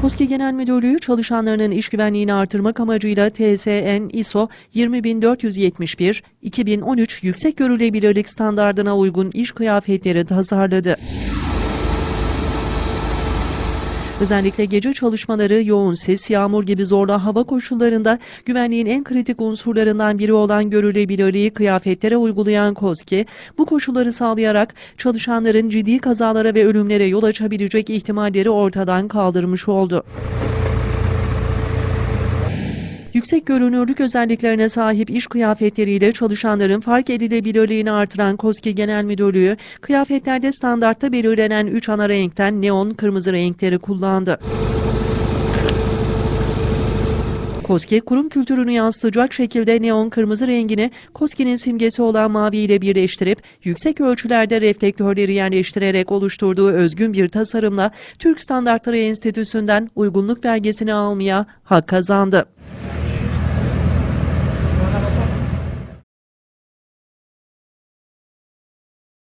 KOSGİ Genel Müdürlüğü çalışanlarının iş güvenliğini artırmak amacıyla TSN ISO 20471 2013 yüksek görülebilirlik standardına uygun iş kıyafetleri tasarladı. Özellikle gece çalışmaları, yoğun sis, yağmur gibi zorlu hava koşullarında güvenliğin en kritik unsurlarından biri olan görülebilirliği kıyafetlere uygulayan KOSGİ, bu koşulları sağlayarak çalışanların ciddi kazalara ve ölümlere yol açabilecek ihtimalleri ortadan kaldırmış oldu. Yüksek görünürlük özelliklerine sahip iş kıyafetleriyle çalışanların fark edilebilirliğini artıran KOSGİ Genel Müdürlüğü, kıyafetlerde standartta belirlenen 3 ana renkten neon kırmızı renkleri kullandı. KOSGİ, kurum kültürünü yansıtacak şekilde neon kırmızı rengini KOSGİ'nin simgesi olan mavi ile birleştirip yüksek ölçülerde reflektörleri yerleştirerek oluşturduğu özgün bir tasarımla Türk Standartları Enstitüsü'nden uygunluk belgesini almaya hak kazandı.